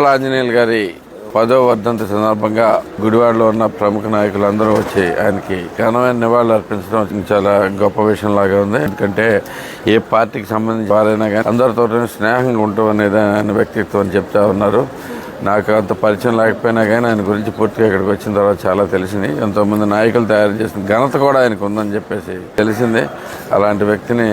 పుప్పాల ఆంజనేయులు గారి పదో వర్ధంతి సందర్భంగా గుడివాడలో ఉన్న ప్రముఖ నాయకులు అందరూ వచ్చి ఆయనకి ఘనమైన నివాళులు అర్పించడం చాలా గొప్ప విషయం లాగా ఉంది. ఎందుకంటే ఏ పార్టీకి సంబంధించి వారైనా కానీ అందరితో స్నేహంగా ఉంటాం అనేది ఆయన వ్యక్తిత్వం అని చెప్తా ఉన్నారు. నాకు అంత పరిచయం లేకపోయినా కానీ ఆయన గురించి పూర్తిగా ఇక్కడికి వచ్చిన తర్వాత చాలా తెలిసింది ఎంతోమంది నాయకులు తయారు చేసిన ఘనత కూడా ఆయనకు ఉందని చెప్పేసి తెలిసింది. అలాంటి వ్యక్తిని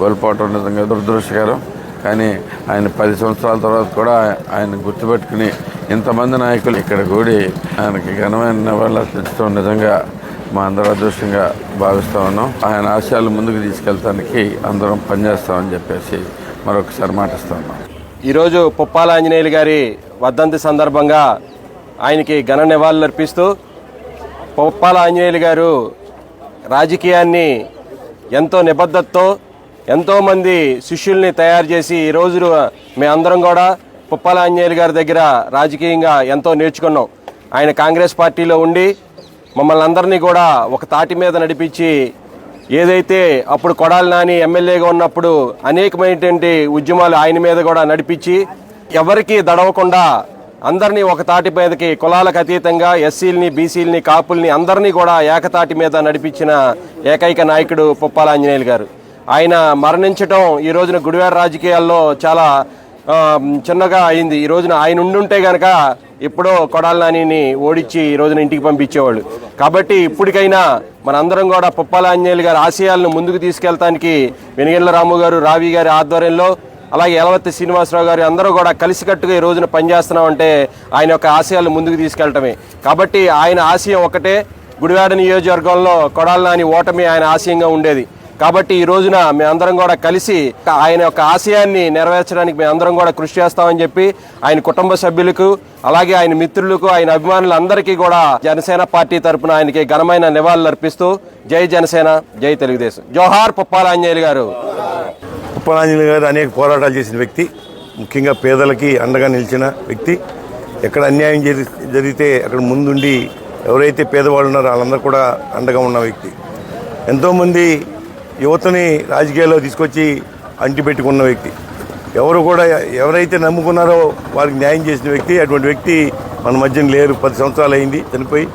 కోల్పోవటం నిజంగా దురదృష్టకరం. కానీ ఆయన పది సంవత్సరాల తర్వాత కూడా ఆయన గుర్తుపెట్టుకుని ఇంతమంది నాయకులు ఇక్కడ కూడి ఆయనకి ఘనమైన నివాళులు నిజంగా మా అందరూ అదృష్టంగా భావిస్తూ ఉన్నాం. ఆయన ఆశయాలు ముందుకు తీసుకెళ్తానికి అందరం పనిచేస్తామని చెప్పేసి మరొకసారి మాటిస్తూ ఉన్నాం. ఈరోజు పుప్పాల ఆంజనేయులు గారి వర్ధంతి సందర్భంగా ఆయనకి ఘన నివాళులు అర్పిస్తూ పుప్పాల ఆంజనేయులు గారు రాజకీయాన్ని ఎంతో నిబద్ధతతో ఎంతోమంది శిష్యుల్ని తయారు చేసి ఈ రోజు మేమందరం కూడా పుప్పాల ఆంజనేయులు గారి దగ్గర రాజకీయంగా ఎంతో నేర్చుకున్నాం. ఆయన కాంగ్రెస్ పార్టీలో ఉండి మమ్మల్ని అందరినీ కూడా ఒక తాటి మీద నడిపించి ఏదైతే అప్పుడు కొడాలి నాని ఎమ్మెల్యేగా ఉన్నప్పుడు అనేకమైనటువంటి ఉద్యమాలు ఆయన మీద కూడా నడిపించి ఎవరికి దడవకుండా అందరినీ ఒక తాటి మీదకి కులాలకు అతీతంగా ఎస్సీలని బీసీలని కాపుల్ని అందరినీ కూడా ఏకతాటి మీద నడిపించిన ఏకైక నాయకుడు పుప్పాల ఆంజనేయులు గారు. ఆయన మరణించటం ఈ రోజున గుడివాడ రాజకీయాల్లో చాలా చిన్నగా అయింది. ఈ రోజున ఆయన ఉండుంటే గనక ఎప్పుడో కొడాల నానిని ఓడించి ఈ రోజున ఇంటికి పంపించేవాళ్ళు. కాబట్టి ఇప్పటికైనా మనందరం కూడా పుప్పాల ఆంజనేయులు గారి ఆశయాలను ముందుకు తీసుకెళ్తానికి వెనిగెళ్ళ రాము గారు రావి గారి ఆధ్వర్యంలో అలాగే ఎలవత్తి శ్రీనివాసరావు గారు అందరూ కూడా కలిసికట్టుగా ఈ రోజున పనిచేస్తున్నామంటే ఆయన యొక్క ఆశయాలు ముందుకు తీసుకెళ్ళటమే. కాబట్టి ఆయన ఆశయం ఒకటే గుడివాడ నియోజకవర్గంలో కొడాలనాని ఓటమి ఆయన ఆశయంగా ఉండేది. కాబట్టి ఈ రోజున మేమందరం కూడా కలిసి ఆయన యొక్క ఆశయాన్ని నెరవేర్చడానికి మేమందరం కూడా కృషి చేస్తామని చెప్పి ఆయన కుటుంబ సభ్యులకు అలాగే ఆయన మిత్రులకు ఆయన అభిమానులందరికీ కూడా జనసేన పార్టీ తరపున ఆయనకి ఘనమైన నివాళులు అర్పిస్తూ జై జనసేన జై తెలుగుదేశం. జోహార్ పుప్పాల గారు. ఉప్పనాంజలి గారు అనేక పోరాటాలు చేసిన వ్యక్తి ముఖ్యంగా పేదలకి అండగా నిలిచిన వ్యక్తి. ఎక్కడ అన్యాయం జరిగితే అక్కడ ముందుండి ఎవరైతే పేదవాళ్ళు ఉన్నారో వాళ్ళందరూ కూడా అండగా ఉన్న వ్యక్తి. ఎంతోమంది యువతని రాజకీయాల్లో తీసుకొచ్చి అంటిపెట్టుకున్న వ్యక్తి. ఎవరు కూడా ఎవరైతే నమ్ముకున్నారో వారికి న్యాయం చేసిన వ్యక్తి అటువంటి వ్యక్తి మన మధ్యన లేరు. పది సంవత్సరాలు అయింది చనిపోయి.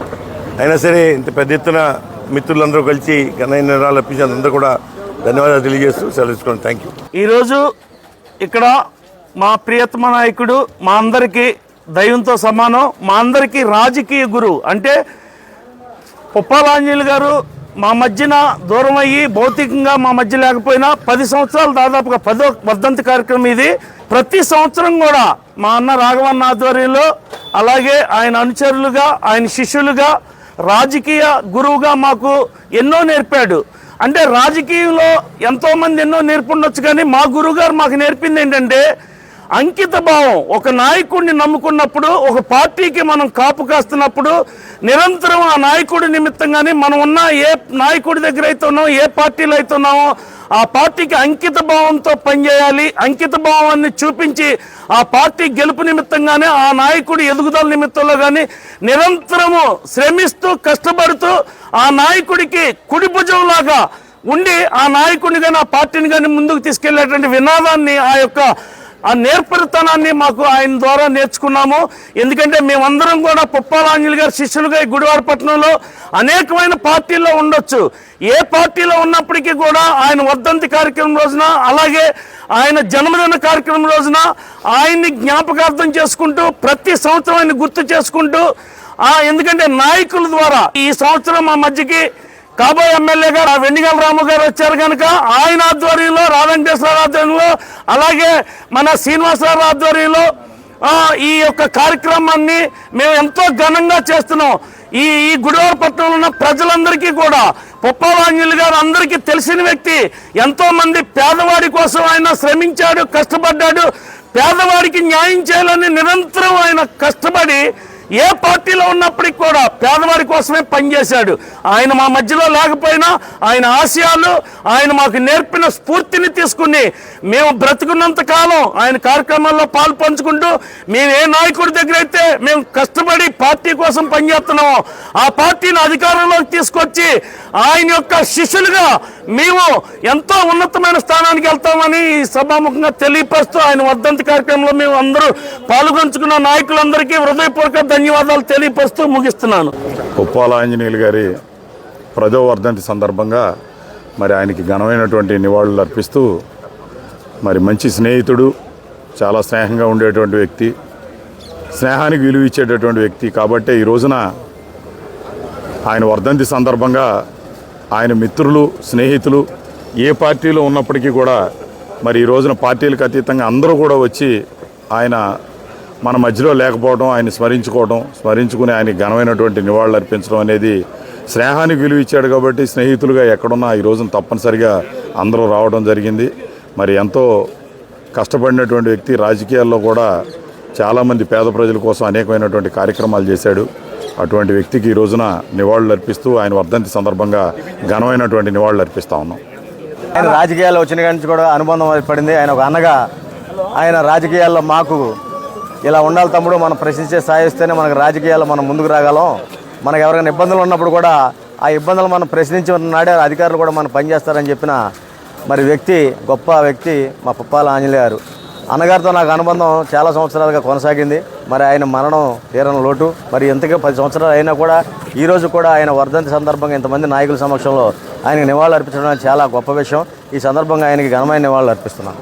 అయినా సరే ఇంత పెద్ద ఎత్తున మిత్రులందరూ కలిసి ఘనమైన నిరాలు అప్పించిన అందరూ కూడా ధన్యవాదాలు తెలియజేస్తూ సెలవుకోండి థ్యాంక్ యూ ఈరోజు ఇక్కడ మా ప్రియతమ నాయకుడు మా అందరికీ దైవంతో సమానం మా అందరికీ రాజకీయ గురువు అంటే పుప్పాలాంజలి గారు మా మధ్యన దూరం అయ్యి భౌతికంగా మా మధ్య లేకపోయినా పది సంవత్సరాలు దాదాపుగా పదో వర్ధంతి కార్యక్రమం ఇది. ప్రతి సంవత్సరం కూడా మా అన్న రాఘవన్న ఆధ్వర్యంలో అలాగే ఆయన అనుచరులుగా ఆయన శిష్యులుగా రాజకీయ గురువుగా మాకు ఎన్నో నేర్పాడు. అంటే రాజకీయంలో ఎంతోమంది ఎన్నో నేర్పుండొచ్చు కానీ మా గురువుగారు మాకు నేర్పింది ఏంటంటే అంకిత భావం. ఒక నాయకుడిని నమ్ముకున్నప్పుడు ఒక పార్టీకి మనం కాపు కాస్తున్నప్పుడు నిరంతరం ఆ నాయకుడి నిమిత్తంగానే మనం ఉన్న ఏ నాయకుడి దగ్గర అయితే ఉన్నామో ఏ పార్టీలో అయితే ఉన్నామో ఆ పార్టీకి అంకిత భావంతో పనిచేయాలి. అంకిత భావాన్ని చూపించి ఆ పార్టీ గెలుపు నిమిత్తంగానే ఆ నాయకుడి ఎదుగుదల నిమిత్తంలో కానీ నిరంతరము శ్రమిస్తూ కష్టపడుతూ ఆ నాయకుడికి కుడి భుజంలాగా ఉండి ఆ నాయకుడిని కానీ ఆ పార్టీని కానీ ముందుకు తీసుకెళ్ళేటువంటి వినాదాన్ని ఆ యొక్క ఆ నేర్పరితనాన్ని మాకు ఆయన ద్వారా నేర్చుకున్నాము. ఎందుకంటే మేమందరం కూడా పుప్పాలాంజలి గారి శిష్యులుగా ఈ గుడివారపట్నంలో అనేకమైన పార్టీల్లో ఉండొచ్చు. ఏ పార్టీలో ఉన్నప్పటికీ కూడా ఆయన వర్ధంతి కార్యక్రమం రోజున అలాగే ఆయన జన్మదిన కార్యక్రమం రోజున ఆయన్ని జ్ఞాపకార్థం చేసుకుంటూ ప్రతి సంవత్సరం ఆయన గుర్తు చేసుకుంటూ ఎందుకంటే నాయకుల ద్వారా ఈ సంవత్సరం మా మధ్యకి కాబోయే ఎమ్మెల్యేగా వెన్నిగల రాము గారు వచ్చారు కనుక ఆయన ఆధ్వర్యంలో రావెంకటేశ్వర ఆధ్వర్యంలో అలాగే మన శ్రీనివాసరావు ఆధ్వర్యంలో ఈ యొక్క కార్యక్రమాన్ని మేము ఎంతో ఘనంగా చేస్తున్నాం. ఈ ఈ గుడివారపట్నంలో ఉన్న ప్రజలందరికీ కూడా పుప్పవాంజలి గారు అందరికీ తెలిసిన వ్యక్తి ఎంతో మంది పేదవాడి కోసం ఆయన శ్రమించాడు కష్టపడ్డాడు పేదవాడికి న్యాయం చేయాలని నిరంతరం ఆయన కష్టపడి ఏ పార్టీలో ఉన్నప్పటికి కూడా పేదవాడి కోసమే పనిచేశాడు. ఆయన మా మధ్యలో లేకపోయినా ఆయన ఆశయాలు ఆయన మాకు నేర్పిన స్ఫూర్తిని తీసుకుని మేము బ్రతుకున్నంత కాలం ఆయన కార్యక్రమాల్లో పాలు పంచుకుంటూ మేము ఏ నాయకుడి దగ్గర అయితే మేము కష్టపడి పార్టీ కోసం పనిచేస్తున్నామో ఆ పార్టీని అధికారంలోకి తీసుకొచ్చి ఆయన యొక్క శిష్యులుగా మేము ఎంతో ఉన్నతమైన స్థానానికి వెళ్తామని ఈ సభాముఖంగా తెలియపరుస్తూ ఆయన వర్ధంతి కార్యక్రమంలో మేము అందరూ పాల్గొంచుకున్న నాయకులందరికీ హృదయపూర్వక ధన్యవాదాలు తెలియపరుస్తూ ముగిస్తున్నాను. ఉప్పాల ఆంజనేయులు గారి ప్రజో వర్ధంతి సందర్భంగా మరి ఆయనకి ఘనమైనటువంటి నివాళులు అర్పిస్తూ మరి మంచి స్నేహితుడు చాలా స్నేహంగా ఉండేటువంటి వ్యక్తి స్నేహానికి విలువ ఇచ్చేటటువంటి వ్యక్తి. కాబట్టే ఈ రోజున ఆయన వర్ధంతి సందర్భంగా ఆయన మిత్రులు స్నేహితులు ఏ పార్టీలో ఉన్నప్పటికీ కూడా మరి ఈ రోజున పార్టీలకు అతీతంగా అందరూ కూడా వచ్చి ఆయన మన మధ్యలో లేకపోవడం ఆయన స్మరించుకోవడం స్మరించుకుని ఆయన ఘనమైనటువంటి నివాళులు అర్పించడం అనేది స్నేహానికి విలువ ఇచ్చాడు కాబట్టి స్నేహితులుగా ఎక్కడున్నా ఈ రోజున తప్పనిసరిగా అందరూ రావడం జరిగింది. మరి ఎంతో కష్టపడినటువంటి వ్యక్తి రాజకీయాల్లో కూడా చాలామంది పేద ప్రజల కోసం అనేకమైనటువంటి కార్యక్రమాలు చేశాడు. అటువంటి వ్యక్తికి ఈ రోజున నివాళులు అర్పిస్తూ ఆయన వర్ధంతి సందర్భంగా ఘనమైనటువంటి నివాళులు అర్పిస్తా ఉన్నాం. ఆయన రాజకీయాల్లో వచ్చిన కాడి నుంచి కూడా అనుబంధం ఏర్పడింది ఆయన ఒక అన్నగా ఆయన రాజకీయాల్లో మాకు ఇలా ఉండాలి తమ్ముడు మనం ప్రశ్నించే సాయిస్తేనే మనకు రాజకీయాల్లో మనం ముందుకు రాగలం. మనకు ఎవరైనా ఇబ్బందులు ఉన్నప్పుడు కూడా ఆ ఇబ్బందులు మనం ప్రశ్నించి నాడే అధికారులు కూడా మనం పనిచేస్తారని చెప్పిన మరి వ్యక్తి గొప్ప వ్యక్తి మా పుప్పాల ఆంజనేయ గారు. అన్నగారితో నాకు అనుబంధం చాలా సంవత్సరాలుగా కొనసాగింది. మరి ఆయన మరణం తీరని లోటు. మరి ఎంతగా పది సంవత్సరాలు అయినా కూడా ఈ రోజు కూడా ఆయన వర్ధంతి సందర్భంగా ఇంతమంది నాయకుల సమక్షంలో ఆయనకు నివాళులు అర్పించడం చాలా గొప్ప విషయం. ఈ సందర్భంగా ఆయనకి ఘనమైన నివాళులు అర్పిస్తున్నాను